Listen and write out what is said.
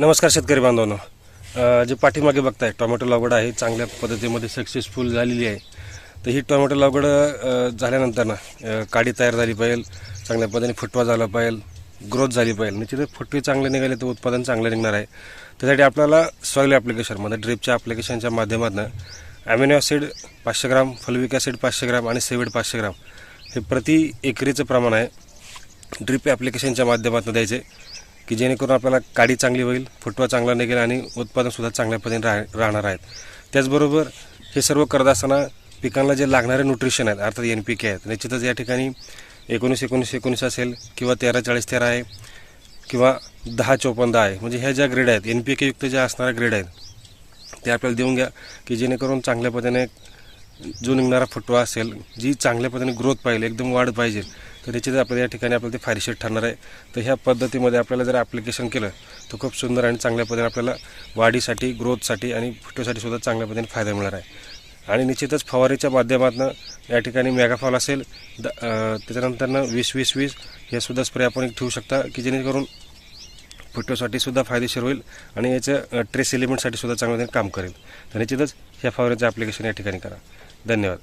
नमस्कार शेतकरी बांधवांनो. जे पाठीमागे बघताय टोमॅटो लागवड आहे चांगल्या पद्धतीमध्ये सक्सेसफुल झालेली आहे. तर ही टोमॅटो लागवड झाल्यानंतर ना काडी तयार झाली पाहिजे चांगल्या पद्धतीने फुटवा झाला पाहिजे ग्रोथ झाली पाहिजे. निश्चितच फुटवे चांगले निघाले तर उत्पादन चांगलं निघणार आहे. त्यासाठी आपल्याला सॉईल ॲप्लिकेशनमध्ये ड्रिपच्या ॲप्लिकेशनच्या माध्यमातून ॲमिनो ॲसिड पाचशे ग्राम फलविक ॲसिड पाचशे ग्राम आणि सेविड पाचशे ग्राम हे प्रति एकरीचं प्रमाण आहे. ड्रिप ॲप्लिकेशनच्या माध्यमातून द्यायचे. की जेणेकरून आपल्याला काडी चांगली होईल फुटवा चांगला निघेल आणि उत्पादनसुद्धा चांगल्या पद्धतीने राह राहणार आहेत. त्याचबरोबर हे सर्व करत असताना पिकांना जे लागणारे न्यूट्रिशन आहेत अर्थात एन पी के आहेत निश्चितच या ठिकाणी एकोणीस एकोणीस एकोणीस असेल किंवा तेरा चाळीस तेरा आहे किंवा दहा चोपन्न दहा आहे. म्हणजे ह्या ज्या ग्रेड आहेत एन पी के युक्त ज्या असणाऱ्या ग्रेड आहेत ते आपल्याला देऊन घ्या की जेणेकरून चांगल्या पद्धतीने जो निघणारा फुटवा असेल जी चांगल्या पद्धतीने ग्रोथ पाहिजे एकदम वाढ पाहिजे तर निश्चितच आपल्याला या ठिकाणी आपल्याला ते फायदेशीर ठरणार आहे तर ह्या पद्धतीमध्ये आपल्याला जर ॲप्लिकेशन केलं तर खूप सुंदर आणि चांगल्या पद्धतीने आपल्याला वाढीसाठी ग्रोथसाठी आणि फुटव्यासाठी सुद्धा चांगल्या पद्धतीने फायदा मिळणार आहे. आणि निश्चितच फवारीच्या माध्यमातून या ठिकाणी मेगाफॉल असेल द त्याच्यानंतरनं वीस वीस वीस हे सुद्धा स्प्रे आपण एक ठेवू शकता की जेणेकरून फुटव्यासाठी सुद्धा फायदेशीर होईल आणि याचं ट्रेस एलिमेंटसाठी सुद्धा चांगल्या काम करेल. तर निश्चितच ह्या फवारीचं ॲप्लिकेशन या ठिकाणी करा. धन्यवाद.